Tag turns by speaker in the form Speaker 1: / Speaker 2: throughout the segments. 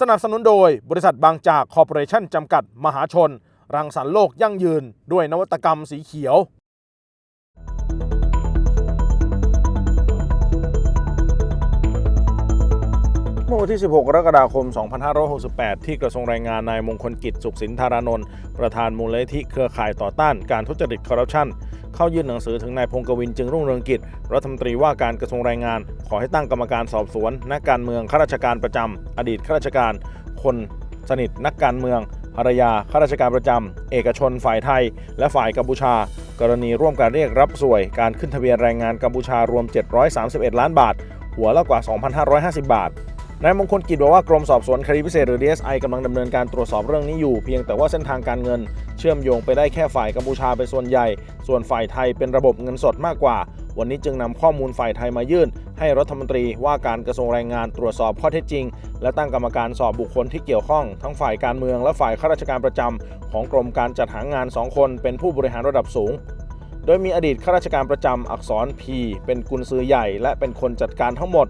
Speaker 1: สนับสนุนโดยบริษัทบางจากคอร์ปอเรชั่นจำกัดมหาชน รังสรรค์โลกยั่งยืน ด้วยนวัตกรรมสีเขียว เมื่อวันที่ 16กรกฎาคม 2568 ที่กระทรวงแรงงานนายมงคลกิจสุขสินธารานนท์ประธานมูลนิธิเครือข่ายต่อต้านการทุจริตคอร์รัปชันเข้ายื่นหนังสือถึงนายพงกวินจึงรุ่งเรืองกิจ รัฐมนตรีว่าการกระทรวงแรงงาน ขอให้ตั้งกรรมการสอบสวน นักการเมืองข้าราชการประจำอดีตข้าราชการ คนสนิทนักการเมืองภรรยาข้าราชการประจำ เอกชนฝ่ายไทย และฝ่ายกัมพูชา กรณีร่วมการเรียกรับสวย การขึ้นทะเบียนแรงงานกัมพูชารวม 731 ล้านบาท หัวละกว่า 2,550 บาท นายมงคลกิจบอกว่ากรมสอบสวนคดีพิเศษหรือ DSI กำลังดำเนินการตรวจสอบเรื่องนี้อยู่เพียงแต่ว่าเส้นทางการเงิน เชื่อมโยงไปได้แค่ฝ่ายกัมพูชาเป็นส่วนใหญ่ ส่วนฝ่ายไทยเป็นระบบเงินสดมากกว่า วันนี้จึงนำข้อมูลฝ่ายไทยมายื่น ให้รัฐมนตรีว่าการกระทรวงแรงงานตรวจสอบข้อเท็จจริง และตั้งกรรมการสอบบุคคลที่เกี่ยวข้อง ทั้งฝ่ายการเมืองและฝ่ายข้าราชการประจำของกรมการจัดหางานสองคน เป็นผู้บริหารระดับสูงโดยมีอดีตข้าราชการประจำอักษร P เป็นกุญซือใหญ่ และเป็นคนจัดการทั้งหมด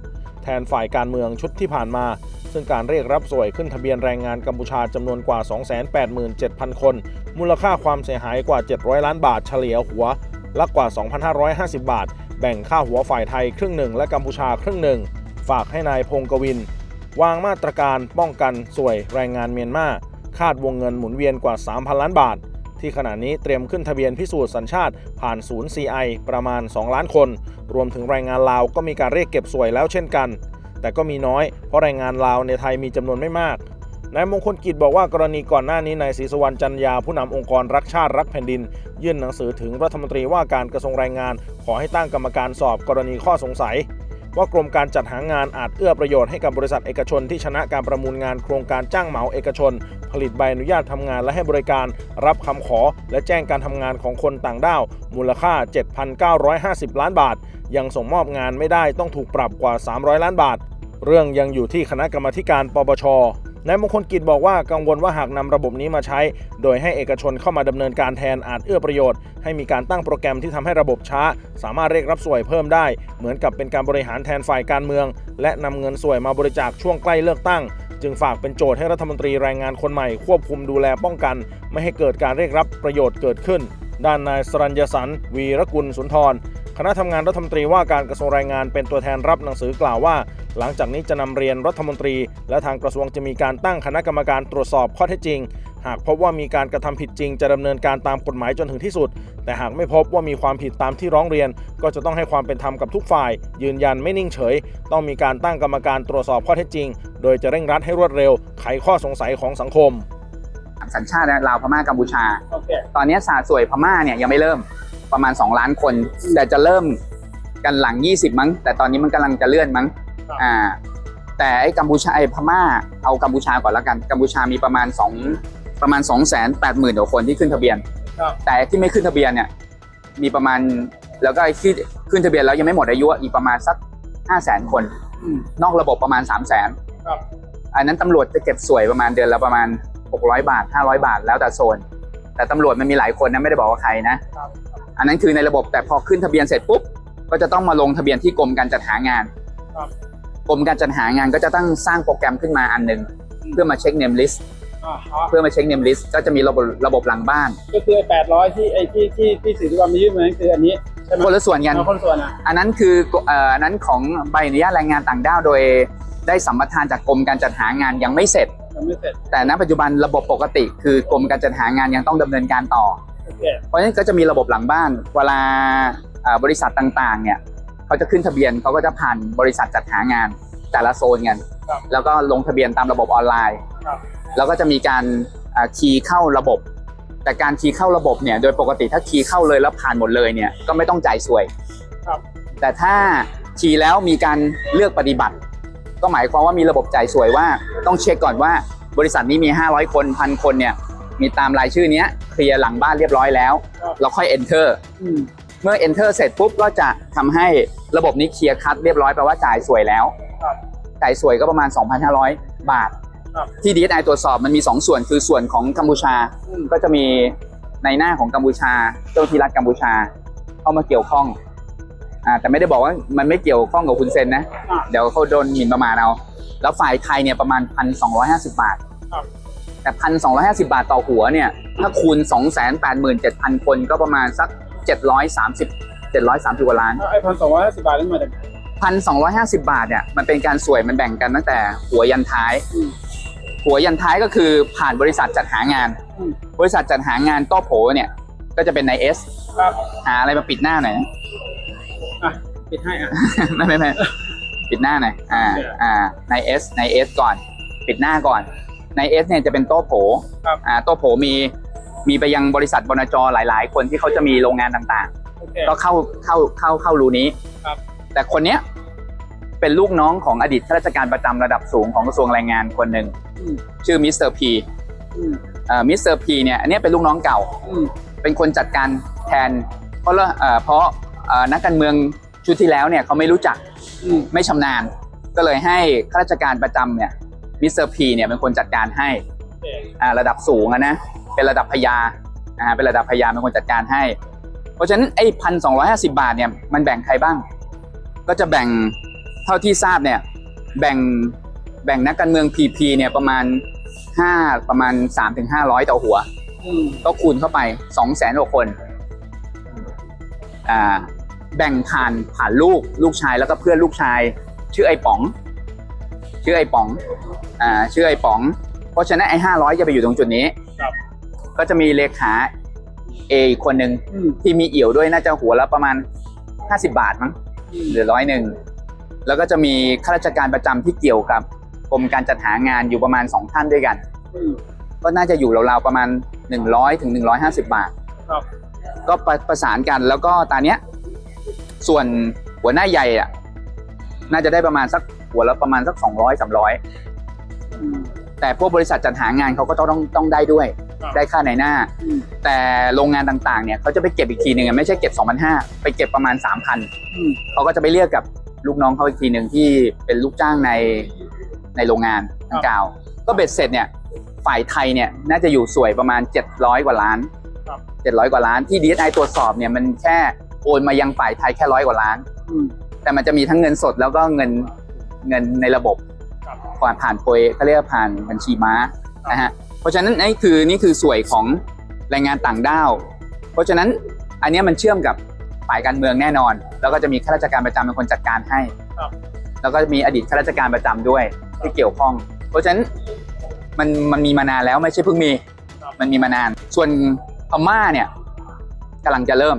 Speaker 1: แทนฝ่ายการเมืองชุดที่ผ่านมา ซึ่งการเรียกรับสวยขึ้นทะเบียนแรงงานกัมพูชาจำนวนกว่า 287,000 คน มูลค่าความเสียหายกว่า 700 ล้านบาทเฉลี่ยหัวละกว่า 2,550 บาท แบ่งค่าหัวฝ่ายไทยครึ่งหนึ่งและกัมพูชาครึ่งหนึ่ง ฝากให้นายพงกวิน วางมาตรการป้องกันสวยแรงงานเมียนมาคาดวงเงินหมุนเวียนกว่า 3,000 ล้านบาท ที่ขณะนี้เตรียมขึ้นทะเบียนพิสูจน์สัญชาติผ่านศูนย์ CI ประมาณ 2 ล้านคน รวมถึงแรงงานลาวก็มีการเรียกเก็บสวยแล้วเช่นกัน แต่ก็มีน้อยเพราะแรงงานลาวในไทยมีจำนวนไม่มากนายมงคลกิจบอกว่ากรณีก่อนหน้านี้นายศรีสุวรรณจันยาผู้นำองค์กรรักชาติรักแผ่นดิน ยื่นหนังสือถึงรัฐมนตรีว่าการกระทรวงแรงงาน ขอให้ตั้งกรรมการสอบกรณีข้อสงสัย ว่ากรมการจัดหางานอาจเอื้อประโยชน์ให้กับบริษัทเอกชนที่ชนะการประมูลงานโครงการจ้างเหมาเอกชน ผลิตใบอนุญาตทำงานและให้บริการ รับคำขอ และแจ้งการทำงานของคนต่างด้าว มูลค่า 7,950 ล้านบาท ยังส่งมอบงานไม่ได้ต้องถูกปรับกว่า 300 ล้านบาท เรื่องยังอยู่ที่คณะกรรมการปปช นายมงคลกิจบอกว่ากังวลว่าหากนำระบบนี้มาใช้ โดยให้เอกชนเข้ามาดำเนินการแทนอาจเอื้อประโยชน์ ให้มีการตั้งโปรแกรมที่ทำให้ระบบช้า สามารถเรียกรับสวยเพิ่มได้ เหมือนกับเป็นการบริหารแทนฝ่ายการเมือง และนำเงินสวยมาบริจาคช่วงใกล้เลือกตั้ง จึงฝากเป็นโจทย์ให้รัฐมนตรีแรงงานคนใหม่ควบคุมดูแลป้องกัน ไม่ให้เกิดการเรียกรับประโยชน์เกิดขึ้น ด้านนายสรัญญสันวีรกุลสุนทร คณะทำงานรัฐมนตรีว่าการกระทรวงแรงงานเป็นตัวแทนรับหนังสือกล่าวว่า หลังจากนี้จะนำเรียนรัฐมนตรี และทางกระทรวงจะมีการตั้งคณะกรรมการตรวจสอบข้อเท็จจริง หากพบว่ามีการกระทำผิดจริง จะดำเนินการตามกฎหมายจนถึงที่สุด แต่หากไม่พบว่ามีความผิดตามที่ร้องเรียน ก็จะต้องให้ความเป็นธรรมกับทุกฝ่าย ยืนยันไม่นิ่งเฉย ต้องมีการตั้งกรรมการตรวจสอบข้อเท็จจริง โดยจะเร่งรัดให้รวดเร็ว ไขข้อสงสัยของสังคม
Speaker 2: สัญชาติลาวพม่ากัมพูชา ตอนนี้สาสวยพม่าเนี่ยยังไม่เริ่ม ประมาณ 2 ล้านคน แต่จะเริ่มกันหลัง 20 มั้ง แต่ตอนนี้มันกำลังจะเลื่อนมั้ง
Speaker 1: ครับ
Speaker 2: อ่าแต่ไอ้กัมพูชาไอ้พม่าเอากัมพูชาก่อนละกันกัมพูชามีประมาณ 2 ประมาณ2 8 0 0 0 0กว่าคนที่ขึ้นทะเบียน
Speaker 1: ครับ
Speaker 2: แต่ที่ไม่ขึ้นทะเบียนเนี่ยมีประมาณแล้วก็ไอ้ที่ขึ้นทะเบียนแล้วยังไม่หมดอายุอีกประมาณสัก5 0 0 0 0 0คน นอกระบบประมาณ3 0 0 0 0 0
Speaker 1: ครับ
Speaker 2: อันนั้นตำรวจจะเก็บสวยประมาณเดือนละประมาณ 600 บาท 500 บาทแล้วแต่โซน แต่ตำรวจมันมีหลายคนนะไม่ได้บอกว่าใครนะ
Speaker 1: ครับ
Speaker 2: อันนั้นคือในระบบแต่พอขึ้นทะเบียนเสร็จปุ๊บก็จะต้องมาลงทะเบียนที่กรมการจัดหางาน
Speaker 1: ครับ
Speaker 2: กรมการจัดหางานก็จะต้องสร้างโปรแกรมขึ้นมาอันหนึ่งเพื่อมาเช็คเนมลิสต์
Speaker 1: อ่าฮะ
Speaker 2: เพื่อมาเช็คเนมลิสต์ก็จะมีระบบระบบหลังบ้าน
Speaker 3: ก็คือแปดร้อยที่ไอ้ที่ที่ที่สื่อที่ว่ามายื่นมานั้นคืออันนี้ใช่ไหม
Speaker 2: คนละส่วนกัน
Speaker 3: เอาคนส่วนอะ
Speaker 2: อันนั้นคือเอ่ออันนั้นของใบอนุญาตแรงงานต่างด้าวโดย ได้สัมปทานจากกรมการจัดหางานยังไม่เสร็จ
Speaker 3: ยังไม่เสร็จ
Speaker 2: แต่ณปัจจุบันระบบปกติคือกรมการจัดหางานยังต้องดำเนินการต่อ
Speaker 3: โอ เค
Speaker 2: เพราะฉะนั้นก็จะมีระบบหลังบ้าน เวลาเอ่อบริษัทต่างๆ เนี่ยเขาจะขึ้นทะเบียนเขาก็จะผ่านบริษัทจัดหางานแต่ละโซนกัน
Speaker 3: ครับ
Speaker 2: แล้วก็ลงทะเบียนตามระบบออนไลน์
Speaker 3: ครับ
Speaker 2: แล้วก็จะมีการอ่าคีย์เข้าระบบ แต่การคีย์เข้าระบบเนี่ยโดยปกติถ้าคีย์เข้าเลยแล้วผ่านหมดเลยเนี่ยก็ไม่ต้องจ่ายสวย
Speaker 3: ครับ
Speaker 2: แต่ถ้าคีย์แล้วมีการเลือกปฏิบัติ ก็หมายความว่ามีระบบจ่ายสวยว่าต้องเช็คก่อนว่าบริษัทนี้มี 500 คนพันคนเนี่ย มีตามรายชื่อเนี้ยเคลียร์หลังบ้านเรียบร้อยแล้ว
Speaker 3: ครับ
Speaker 2: เราค่อย enter
Speaker 3: อืม
Speaker 2: เมื่อ enter เสร็จปุ๊บก็จะทำให้ระบบนี้เคลียร์คัดเรียบร้อยแปลว่าจ่ายสวยแล้ว
Speaker 3: ครับ
Speaker 2: จ่ายสวยก็ประมาณ 2,500 บาท
Speaker 3: ครับ
Speaker 2: ที่ DSI ตรวจสอบมันมี 2 ส่วนคือส่วนของกัมพูชา
Speaker 3: อืม
Speaker 2: ก็จะมีในหน้าของกัมพูชา เจ้าหน้าที่รัฐกัมพูชา เข้ามาเกี่ยวข้องอ่าแต่ไม่ได้บอกว่ามันไม่เกี่ยวข้องกับคุณเซนนะ
Speaker 3: อะ
Speaker 2: เดี๋ยวเขาโดนหมิ่นประมาทเอา แล้วฝ่ายไทยเนี่ยประมาณ 1,250 บาท
Speaker 3: ครับ
Speaker 2: แต่1,250บาทต่อหัวเนี่ย ถ้าคูณ287,000คนก็ประมาณสัก730 730กว่าล้าน
Speaker 3: ไอ้พันสองร้อยห้าสิบบาทนี่มาจากไหน
Speaker 2: 1,250บาทเนี่ยมันเป็นการสวยมันแบ่งกันตั้งแต่หัวยันท้าย
Speaker 3: อืม
Speaker 2: หัวยันท้ายก็คือผ่านบริษัทจัดหางาน
Speaker 3: อืม
Speaker 2: บริษัทจัดหางานโต้โผเนี่ยก็จะเป็นนายเอส
Speaker 3: ครับ
Speaker 2: หาอะไรมาปิดหน้าหน่อย
Speaker 3: อะปิดให้อะ
Speaker 2: ไม่ไม่ไม่ปิดหน้าหน่อยอ่า
Speaker 3: โอเค
Speaker 2: อ่านายเอสนายเอสก่อน ปิดหน้าก่อน นายเอสเนี่ยจะเป็นโต้โผ
Speaker 3: ครับ
Speaker 2: อ่าโต้โผมีมีไปยังบริษัทบนจหลาย ๆ คนที่เขาจะมีโรงงานต่าง
Speaker 3: โอเค
Speaker 2: ๆ ก็เข้าเข้าเข้าเข้ารูนี้
Speaker 3: ครับ
Speaker 2: แต่คนเนี้ยเป็นลูกน้องของอดีตข้าราชการประจำระดับสูงของกระทรวงแรงงานคนหนึ่ง
Speaker 3: อืม
Speaker 2: ชื่อมิสเตอร์พี
Speaker 3: อืม
Speaker 2: มิสเตอร์พีเนี่ยอันเนี้ยเป็นลูกน้องเก่า
Speaker 3: อืม
Speaker 2: เป็นคนจัดการแทน เพราะละเอ่อเพราะเอ่อนักการเมืองชุดที่แล้วเนี่ยเขาไม่รู้จัก
Speaker 3: อืม
Speaker 2: ไม่ชำนาญก็เลยให้ข้าราชการประจำเนี่ย มิสเตอร์พีเนี่ยเป็นคนจัดการให้
Speaker 3: โอเค
Speaker 2: อ่าระดับสูงอะนะเป็นระดับพยานะฮะเป็นระดับพยาเป็นคนจัดการให้ เพราะฉะนั้นไอ้พันสองบาทเนี่ยมันแบ่งใครบ้าง ก็จะแบ่งเท่าที่ทราบเนี่ยแบ่งแบ่งนักการเมือง PP เนี่ยประมาณ5ประมาณ3-500ต่อหัว
Speaker 3: อืม
Speaker 2: ก็คูณเข้าไป2 0 0 0 0 0กว่าคนอ่าแบ่งผ่านผ่านลูกลูกชายแล้วก็เพื่อนลูกชาย ชื่อไอ้ป๋อง ชื่อไอ้ป๋องอ่าชื่อไอ้ป๋อง เพราะฉะนั้นไอ้ห้าร้อยจะไปอยู่ตรงจุดนี้
Speaker 3: ครับ
Speaker 2: ก็จะมีเลขาเออีกคนหนึ่ง
Speaker 3: อืม
Speaker 2: ที่มีเอี่ยวด้วยน่าจะหัวละประมาณ50บาทมั้ง
Speaker 3: อืม
Speaker 2: หรือร้อยหนึ่งแล้วก็จะมีข้าราชการประจำที่เกี่ยวกับกรมการจัดหางานอยู่ประมาณ2ท่านด้วยกัน
Speaker 3: อืม
Speaker 2: ก็น่าจะอยู่ราวๆประมาณ 100ถึง150 บาท
Speaker 3: ครับ
Speaker 2: ก็ประประสานกันแล้วก็ตอนเนี้ย ส่วนหัวหน้าใหญ่อะน่าจะได้ประมาณสัก หัวละประมาณสัก 200 300
Speaker 3: อืม
Speaker 2: แต่พวกบริษัทจัดหางานเขาก็ต้องต้องต้องได้ด้วย
Speaker 3: ครับ
Speaker 2: ได้ค่าในหน้า
Speaker 3: อืม
Speaker 2: แต่โรงงานต่างๆเนี่ยเขาจะไปเก็บอีกทีหนึ่งอะไม่ใช่เก็บ 2,500 ไปเก็บประมาณ 3,000
Speaker 3: อืม
Speaker 2: เขาก็จะไปเรียกกับลูกน้องเขาอีกทีหนึ่งที่เป็นลูกจ้างในในโรงงานดังกล่าว ก็เบ็ดเสร็จเนี่ยฝ่ายไทยเนี่ยน่าจะอยู่สวยประมาณ 700 กว่าล้าน
Speaker 3: ครับ
Speaker 2: 700 กว่าล้านที่ DSI ตรวจสอบเนี่ยมันแค่โอนมายังฝ่ายไทยแค่ร้อยกว่าล้าน
Speaker 3: อืม
Speaker 2: แต่มันจะมีทั้งเงินสดแล้วก็เงิน เงินในระบบ
Speaker 3: ครับ
Speaker 2: ผ่านผ่านโปรยเขาเรียกว่าผ่านบัญชีม้านะฮะเพราะฉะนั้นนี่คือนี่คือส่วยของแรงงานต่างด้าว เพราะฉะนั้นอันเนี้ยมันเชื่อมกับฝ่ายการเมืองแน่นอน แล้วก็จะมีข้าราชการประจำเป็นคนจัดการให้
Speaker 3: ครับ
Speaker 2: แล้วก็มีอดีตข้าราชการประจำด้วยที่เกี่ยวข้อง เพราะฉะนั้นมันมันมีมานานแล้วไม่ใช่เพิ่งมี
Speaker 3: ครับ
Speaker 2: มันมีมานาน ส่วนพม่าเนี่ยกำลังจะเริ่ม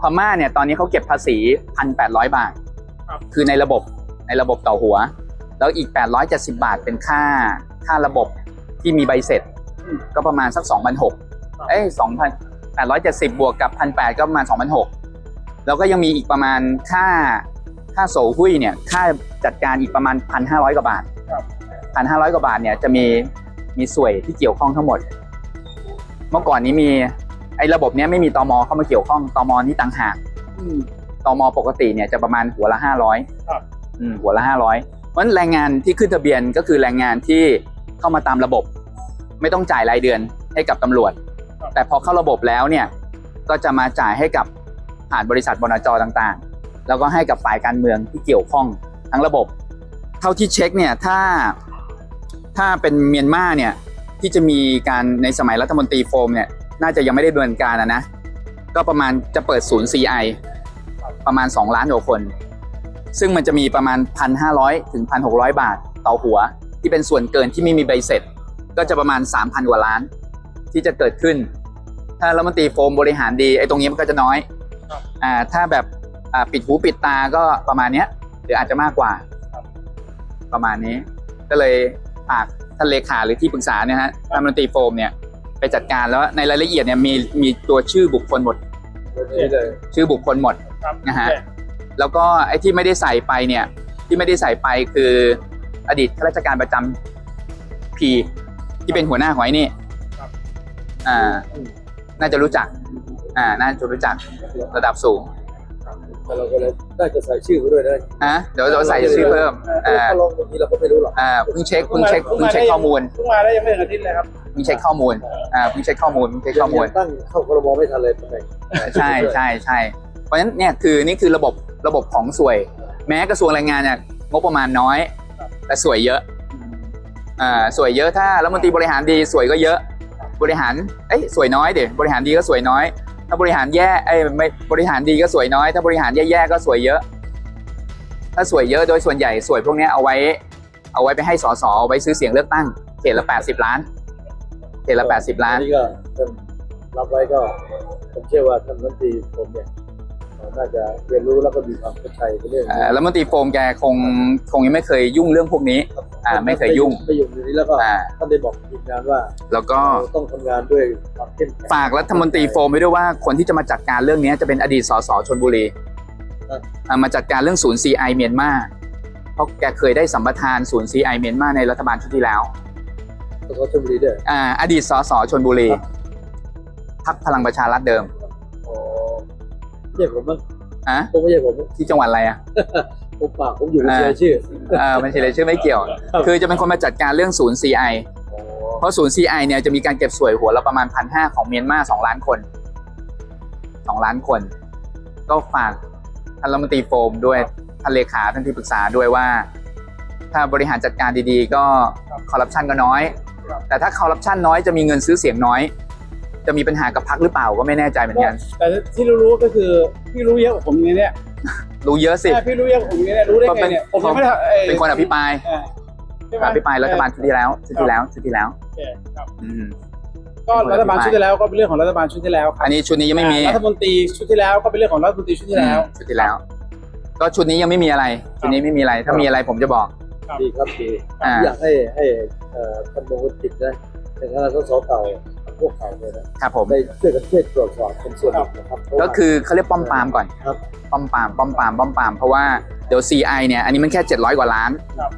Speaker 2: พม่าเนี่ยตอนนี้เขาเก็บภาษีพันแปดร้อยบาท
Speaker 3: ครับ
Speaker 2: คือในระบบ ในระบบต่อหัว แล้วอีก 870 บาทเป็นค่าค่าระบบที่มีใบเสร็จ
Speaker 3: อืม
Speaker 2: ก็ประมาณสัก 2,600เอ้ย2,000 870 บวกกับ 1,800 ก็ประมาณ 2,600 แล้วก็ยังมีอีกประมาณค่าค่าโสหุ้ยเนี่ยค่าจัดการอีกประมาณ 1,500 กว่าบาท
Speaker 3: ครับ
Speaker 2: 1,500 กว่าบาทเนี่ยจะมีมีส่วยที่เกี่ยวข้องทั้งหมด เมื่อก่อนนี้มีไอ้ระบบเนี้ยไม่มีตมเข้ามาเกี่ยวข้องตมนี่ต่างหาก
Speaker 3: อืม
Speaker 2: ตมปกติเนี่ยจะประมาณหัวละห้าร้อย
Speaker 3: ครับ
Speaker 2: อืม หัวละห้าร้อยเพราะฉะนั้นแรงงานที่ขึ้นทะเบียนก็คือแรงงานที่เข้ามาตามระบบ ไม่ต้องจ่ายรายเดือนให้กับตำรวจ แต่พอเข้าระบบแล้วเนี่ยก็จะมาจ่ายให้กับผ่านบริษัทบนจต่างๆ แล้วก็ให้กับฝ่ายการเมืองที่เกี่ยวข้องทั้งระบบ เท่าที่เช็คเนี่ยถ้าถ้าเป็นเมียนมาเนี่ยที่จะมีการในสมัยรัฐมนตรีโฟมเนี่ยน่าจะยังไม่ได้ดำเนินการนะนะก็ประมาณจะเปิดศูนย์ CI ประมาณ 2 ล้านกว่าคน ซึ่งมันจะมีประมาณ 1,500 ถึง 1,600 บาทต่อหัว ที่เป็นส่วนเกินที่ไม่มีใบเสร็จ ก็จะประมาณ 3,000 กว่าล้าน ที่จะเกิดขึ้น ถ้ารัฐมนตรีโฟมบริหารดีไอ้ตรงนี้มันก็จะน้อย
Speaker 3: ครับ
Speaker 2: อ่าถ้าแบบอ่าปิดหูปิดตาก็ประมาณเนี้ยหรืออาจจะมากกว่า
Speaker 3: ครับ
Speaker 2: ประมาณนี้ ก็เลยฝากท่านเลขาหรือที่ปรึกษาเนี่ยฮะรัฐมนตรีโฟมเนี่ยไปจัดการแล้วในรายละเอียดเนี่ยมีมีตัวชื่อบุคคลหมด
Speaker 3: นี่เลย
Speaker 2: ชื่อบุคคลหมด
Speaker 3: ครับ
Speaker 2: นะฮะ แล้วก็ไอ้ที่ไม่ได้ใส่ไปเนี่ยที่ไม่ได้ใส่ไปคืออดีตข้าราชการประจำพีที่เป็นหัวหน้าหอยนี่
Speaker 3: ครับ
Speaker 2: อ่า น่าจะรู้จัก อ่า น่าจะรู้จักระดับสูง
Speaker 4: แต่เราก็เลยน่าจะใส่ชื่อเขาด้วยนะ
Speaker 2: อะเดี๋ยวเดี๋ยวใส่ชื่อเพิ่ม อ่า
Speaker 4: ถ้าลองบางทีเราก็ไม่รู้หรอก
Speaker 2: อ่าเพิ่งเช็คเพิ่งเช็คเพิ่งเช็คข้อมูล
Speaker 3: เพิ่งมาได้ยังไม่ถึงอาทิตย์เลยครับ
Speaker 2: เพิ่งเช็คข้อมูล อ่าเพิ่งเช็คข้อมูลเพิ่งเช็คข้อมูล
Speaker 4: ยังตั้งเข้าครมไม่ทันเลยเป็นไง
Speaker 2: ใช่ใช่ใช่เพราะฉะนั้นเนี่ยคือนี่คือระบบ ระบบของสวย แม้กระทรวงแรงงานเนี่ยงบประมาณน้อย แต่สวยเยอะอ่าสวยเยอะถ้ารัฐมนตรีบริหารดีสวยก็เยอะบริหารเอ้ยสวยน้อยเดี๋ยวบริหารดีก็สวยน้อย ถ้าบริหารแย่เอ้ยไม่บริหารดีก็สวยน้อย ถ้าบริหารแย่ๆก็สวยเยอะ ถ้าสวยเยอะโดยส่วนใหญ่สวยพวกนี้เอาไว้ เอาไว้ไปให้สสเอาไว้ซื้อเสียงเลือกตั้งเขตละ80ล้านเขตละ80ล้าน
Speaker 4: นนี้ก็ท่านรับไว้ก็ผมเชื่อว่าท่านรัฐมนตรีผมเนี่ย น่าจะเรียนรู้แล้วก็มีความเข้าใจในเรื่อง
Speaker 2: เอ่
Speaker 4: นี้
Speaker 2: อแล้วมนตรีโฟมแกคงคงยังไม่เคยยุ่งเรื่องพวกนี้อ่าไม่เคยยุ่ง
Speaker 4: ไม่ยุ่งในนี้แล้วก็
Speaker 2: อ่า
Speaker 4: ท่านได้บอกทีมงานว่า
Speaker 2: แล้วก็
Speaker 4: เราต้องทำงานด้วยความเข้มแข็ง
Speaker 2: ฝากรัฐมนตรีโฟมไว้ด้วยว่าคนที่จะมาจัดการเรื่องนี้จะเป็นอดีตสสชนบุรี
Speaker 4: ครับ
Speaker 2: อ่ามาจัดการเรื่องศูนย์ CI เมียนมาเพราะแกเคยได้สัมปทานศูนย์ CI เมียนมาในรัฐบาลชุดที่แล้ว
Speaker 4: สสชลบุรีด้วย
Speaker 2: อ่าอดีตสสชนบุรี
Speaker 4: ครับ
Speaker 2: พักพลังประชารัฐเดิม
Speaker 4: อ๋อ ไม่ใช่ผมมั้ง
Speaker 2: อะ
Speaker 4: ผมไม่ใช่ผม
Speaker 2: ที่จังหวัดอะไรอะ
Speaker 4: ผมปากผมอยู่ใน
Speaker 2: อ่า
Speaker 4: เชียร์ชื่อ
Speaker 2: เออมันเฉลยชื่อไม่เกี่ยว
Speaker 4: ครับ
Speaker 2: คือจะเป็นคนมาจัดการเรื่องศูนย์ CI
Speaker 4: อ๋อ
Speaker 2: เพราะศูนย์ CI เนี่ยจะมีการเก็บสวยหัวละประมาณพันห้าของเมียนมาสองล้านคนสองล้านคน ก็ฝากท่านรัฐมนตรีโฟมด้วยท่านเลขาท่านที่ปรึกษาด้วยว่า ถ้าบริหารจัดการดีๆ ก็คอร์รัปชันก็น้อย แต่ถ้าคอร์รัปชันน้อยจะมีเงินซื้อเสียงน้อย จะมีปัญหากับพรรคหรือเปล่าก็ไม่แน่ใจเหมือนกัน
Speaker 3: แต่ที่รู้ๆก็คือพี่รู้เยอะกว่าผมอย่างนี้เนี่ย
Speaker 2: รู้เยอะสิ
Speaker 3: ใช่พี่รู้เยอะกว่าผมอย่างนี้เนี่ยรู้ได้ไงเนี่ยผมยังไม่ได้อ่อ
Speaker 2: เป็นคนอภิปราย
Speaker 3: อ่าใช่ไหม
Speaker 2: อภิปรายรัฐบาลชุดที่แล้วชุดที่แล้วชุดที่แล้ว
Speaker 3: โอเคครับ
Speaker 2: อืม
Speaker 3: ก็รัฐบาลชุดที่แล้วก็เป็นเรื่องของรัฐบาลชุดที่แล้วครับ
Speaker 2: อันนี้ชุดนี้ยังไม่มี
Speaker 3: อ่ารัฐมนตรีชุดที่แล้วก็เป็นเรื่องของรัฐมนตรีชุดที่แล้ว
Speaker 2: ชุดที่แล้ว ก็ชุดนี้ยังไม่มีอะไรชุดนี้ไม่มีอะไร ถ้ามีอะไรผมจะบอก
Speaker 4: ดีครับดี
Speaker 2: อ่า
Speaker 4: อยากให้ให้เอ่อท่านมงคลกิจนะในฐานะสสเก่า พวกเก่าเนี่ยนะครับ
Speaker 2: ผม
Speaker 4: ได้ช่วยกันช่วยตรวจสอบเป็นส่วนหนึ่งนะครับเพราะ
Speaker 2: ก็
Speaker 4: ว่า
Speaker 2: คือเขาเรียกป้อมปรามก่อน
Speaker 4: ครับ
Speaker 2: ป้อมปรามป้อมปรามป้อมปรามเพราะว่าเดี๋ยว CI เนี่ยอันนี้มันแค่ 700 กว่าล้าน
Speaker 3: ครับ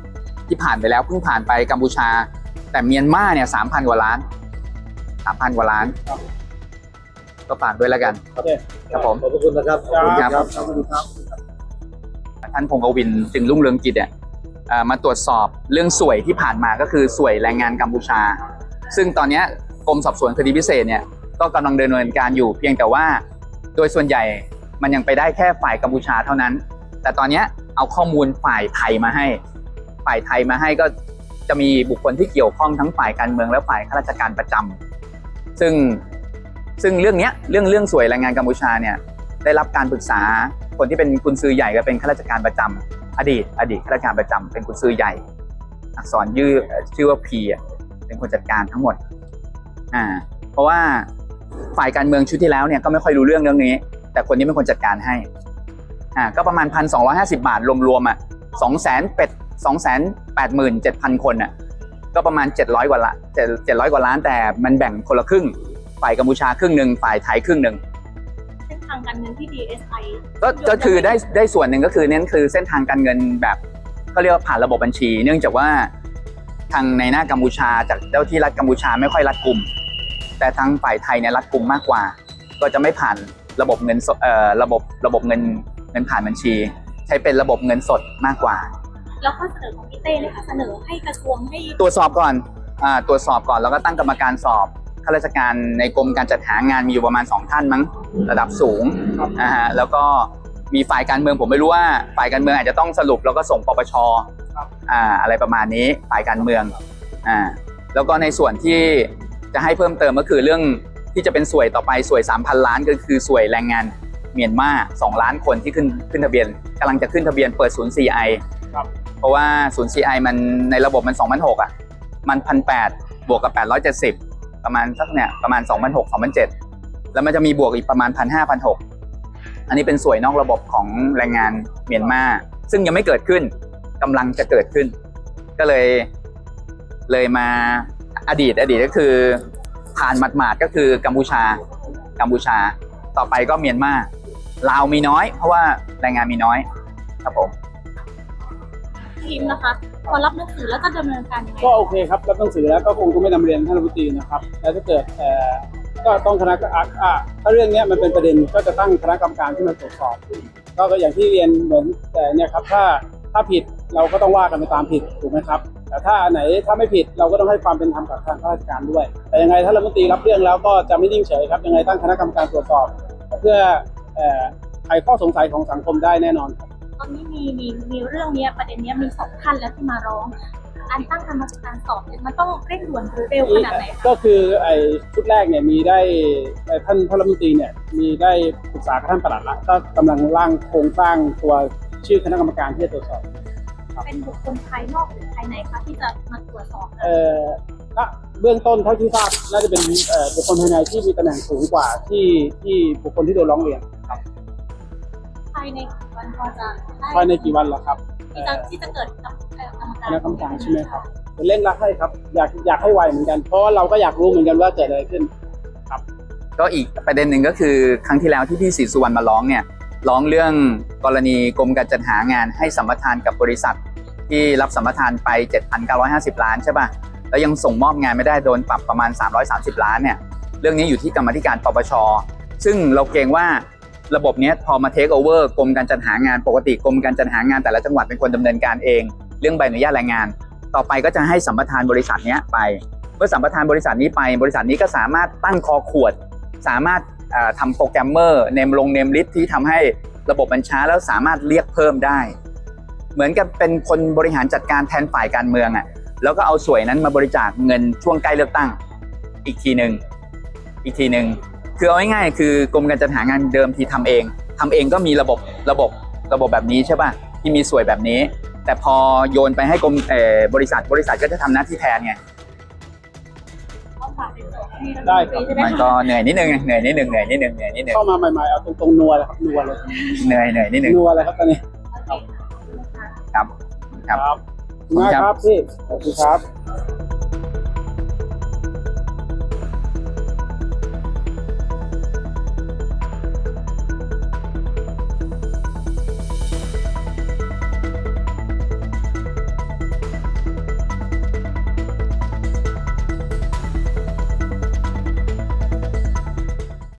Speaker 2: ที่ผ่านไปแล้วเพิ่งผ่านไปกัมพูชา แต่เมียนมาเนี่ย3,000กว่าล้าน3,000กว่าล้าน ก็ฝากด้วยแล้วกัน
Speaker 3: โอเค
Speaker 2: ครับผม
Speaker 4: ขอบพระคุณนะครับ
Speaker 2: ขอบคุณครับ
Speaker 3: ขอบคุณครับ
Speaker 2: ท่านพงกวินจึงรุ่งเรืองกิจเนี่ยเอ่อมาตรวจสอบเรื่องสวยที่ผ่านมาก็คือสวยแรงงานกัมพูชา ซึ่งตอนเนี้ย กรมสอบสวนคดีพิเศษเนี่ยก็กำลังดำเนินการอยู่ เพียงแต่ว่า โดยส่วนใหญ่มันยังไปได้แค่ฝ่ายกัมพูชาเท่านั้น แต่ตอนนี้เอาข้อมูลฝ่ายไทยมาให้ ฝ่ายไทยมาให้ก็จะมีบุคคลที่เกี่ยวข้องทั้งฝ่ายการเมืองและฝ่ายข้าราชการประจำซึ่งซึ่งเรื่องนี้เรื่องเรื่องสวยแรงงานกัมพูชาเนี่ยได้รับการปรึกษาคนที่เป็นกุญซือใหญ่ก็เป็นข้าราชการประจำอดีต อดีตข้าราชการประจำเป็นกุญซือใหญ่ อักษรยื่อชื่อว่าพีเป็นคนจัดการทั้งหมด อ่า เพราะว่าฝ่ายการเมืองชุดที่แล้วเนี่ยก็ไม่ค่อยรู้เรื่องเรื่องนี้ แต่คนนี้เป็นคนจัดการให้ อ่า ก็ประมาณพันสองร้อยห้าสิบาทรวมๆอะสองแสนเป็ดสองแสนแปดหมื่นเจ็ดพันคนอะ ก็ประมาณเจ็ดร้อยกว่าละเจ็ดเจ็ดร้อยกว่าล้านแต่มันแบ่งคนละครึ่ง ฝ่ายกัมพูชาครึ่งหนึ่งฝ่ายไทยครึ่งหนึ่ง
Speaker 5: เส้นทางการเงินที่ DSI
Speaker 2: ก็ก็คือได้ได้ส่วนหนึ่งก็คือเน้นคือเส้นทางการเงินแบบเขาเรียกว่าผ่านระบบบัญชี เนื่องจากว่าทางในหน้ากัมพูชาจากเจ้าที่รัฐกัมพูชาไม่ค่อยรัดกุม แต่ทางฝ่ายไทยเนี่ยรัดกุมมากกว่า ก็จะไม่ผ่านระบบเงินสดเอ่อระบบระบบเงินเงินผ่านบัญชี ใช้เป็นระบบเงินสดมากกว่า
Speaker 5: แล้วข้อเสนอของพี่เต้เลยค่ะเสนอให้กระทรวงให้
Speaker 2: ตรวจสอบก่อนอ่าตรวจสอบก่อนแล้วก็ตั้งกรรมการสอบข้าราชการในกรมการจัดหางานมีอยู่ประมาณสองท่านมั้งระดับสูงนะฮะแล้วก็มีฝ่ายการเมืองผมไม่รู้ว่าฝ่ายการเมืองอาจจะต้องสรุปแล้วก็ส่งปปชอ่าอะไรประมาณนี้ฝ่ายการเมืองอ่าแล้วก็ในส่วนที่ จะให้เพิ่มเติมก็คือเรื่องที่จะเป็นสวยต่อไปสวย 3,000 ล้านก็คือสวยแรงงานเมียนมา2ล้านคนที่ขึ้นขึ้นทะเบียนกำลังจะขึ้นทะเบียนเปิดศูนย์ CI
Speaker 3: ครับ
Speaker 2: เพราะว่าศูนย์ CI มันในระบบมัน2,600อะมันพันแปดบวกกับแปดร้อยเจ็ดสิบประมาณสักเนี่ยประมาณสองพันหกสองพันเจ็ดแล้วมันจะมีบวกอีกประมาณพันห้าพันหกอันนี้เป็นสวยนอกระบบของแรงงานเมียนมาซึ่งยังไม่เกิดขึ้นกำลังจะเกิดขึ้น ก็เลยเลยมา อดีตอดีตก็คือผ่านหมาดๆก็คือกัมพูชา กัมพูชา ต่อไปก็เมียนมาลาวมีน้อย เพราะว่าแรงงานมีน้อย ครับผม
Speaker 5: ทีมนะคะพอรับหนังสือแล้วจะดำเนินการยังไง
Speaker 3: ก็โอเคครับรับหนังสือแล้วก็คงจะไม่นำเรียนท่านรัฐมนตรีนะครับแล้วถ้าเกิดเอ่อก็ต้องคณะอะอะถ้าเรื่องเนี้ยมันเป็นประเด็นก็จะตั้งคณะกรรมการขึ้นมาตรวจสอบก็ก็อย่างที่เรียนเหมือนแต่เนี่ยครับถ้าถ้าผิดเราก็ต้องว่ากันไปตามผิดถูกไหมครับ แต่ถ้าอันไหนถ้าไม่ผิดเราก็ต้องให้ความเป็นธรรมกับทางข้าราชการด้วย แต่ยังไงถ้ารัฐมนตรีรับเรื่องแล้วก็จะไม่นิ่งเฉยครับยังไงตั้งคณะกรรมการตรวจสอบ เพื่อเอ่อไขข้อสงสัยของสังคมได้แน่นอนครับ
Speaker 5: ตอนนี้มีมีมีเรื่องเนี้ยประเด็นเนี้ยมีสองท่านแล้วที่มาร้องการตั้งกรรมการสอบเนี่ยมันต้องเร่งด่วนหรือเร็วขนาดไหนคะ
Speaker 3: ก็คือไอ้ชุดแรกเนี่ยมีได้เอ่อท่านท่านรัฐมนตรีเนี่ยมีได้ปรึกษากับท่านปลัดละก็กำลังร่างโครงสร้างตัวชื่อคณะกรรมการที่จะตรวจสอบ
Speaker 5: เป็นบุคคลภายนอกหรือภายในคะที่จะมาตรวจสอบนะ
Speaker 3: เอ่อณเบื้องต้นเท่าที่ทราบน่าจะเป็นเอ่อบุคคลภายในที่มีตำแหน่งสูงกว่าที่ที่บุคคลที่โดนร้องเรียนครับ
Speaker 5: ภายในกี่วันพอจะได้
Speaker 3: ภายในกี่วันเหรอครับ
Speaker 5: ที่จะที่จะเกิดกับเอ่อกรรม
Speaker 3: ค
Speaker 5: การ
Speaker 3: ณะกรรมการใช่ไหมครับเป็นเร่งรัดให้ครับ อยากอยากให้ไวเหมือนกันเพราะว่าเราก็อยากรู้เหมือนกันว่าเกิดอะไรขึ้น
Speaker 2: ก็อีกประเด็นหนึ่งก็คือครั้งที่แล้วที่พี่ศรีสุวรรณมาร้องเนี่ยร้องเรื่องกรณีกรมการจัดหางานให้สัมปทานกับบริษัท ที่รับสัมปทานไป 7,950 ล้านใช่ป่ะ แล้วยังส่งมอบงานไม่ได้โดนปรับประมาณ 330 ล้านเนี่ย เรื่องนี้อยู่ที่กรรมธิการปปช ซึ่งเราเกรงว่าระบบเนี้ยพอมาเทคโอเวอร์กรมการจัดหางานปกติกรมการจัดหางานแต่ละจังหวัดเป็นคนดำเนินการเอง เรื่องใบอนุญาตแรงงาน ต่อไปก็จะให้สัมปทานบริษัทนี้ไป เมื่อสัมปทานบริษัทนี้ไป บริษัทนี้ก็สามารถตั้งคอขวด สามารถเอ่อทำโปรแกรมเมอร์เนมลงเนมลิสที่ทำให้ระบบมันช้าแล้วสามารถเรียกเพิ่มได้ เหมือนกับเป็นคนบริหารจัดการแทนฝ่ายการเมืองอะ่ะแล้วก็เอาสวยนั้นมาบริจาคเงินช่วงใกล้เลือกตั้ง อีกทีหนึ่งอีกทีหนึ่งคือเอาง่ายๆคือกรมการจัดหางานเดิมทีทำเองทำเองก็มีระบบระบบระบบแบบนี้ใช่ป่ะที่มีสวยแบบนี้ แต่พอโยนไปให้กรมเอ่อบริษัทบริษัทก็จะทำหน้าที่แทนไง
Speaker 5: ต้องฝากเป็นตัวให้รัฐ
Speaker 3: ได้
Speaker 5: มน
Speaker 3: ค
Speaker 5: ต
Speaker 3: รับ
Speaker 5: รีใช่ไหม
Speaker 2: มัน
Speaker 5: คะ
Speaker 2: ก็เหนื่อยนิดนึงเหนื่อยนิดนึงเหนื่อยนิดนึงเหนื่อยนิดนึง
Speaker 3: เข้ามาใหม่ๆเอาตรงๆนัวเลยครับนัวเลย
Speaker 2: เหนื่อยเหนื่อยนิดนึง
Speaker 3: นัวเลยครับตอนนี้
Speaker 5: โอเคขอบคุณค่ะ
Speaker 2: ครับครับ
Speaker 3: ขอบคุณมากครับพี่ ขอบคุณครับ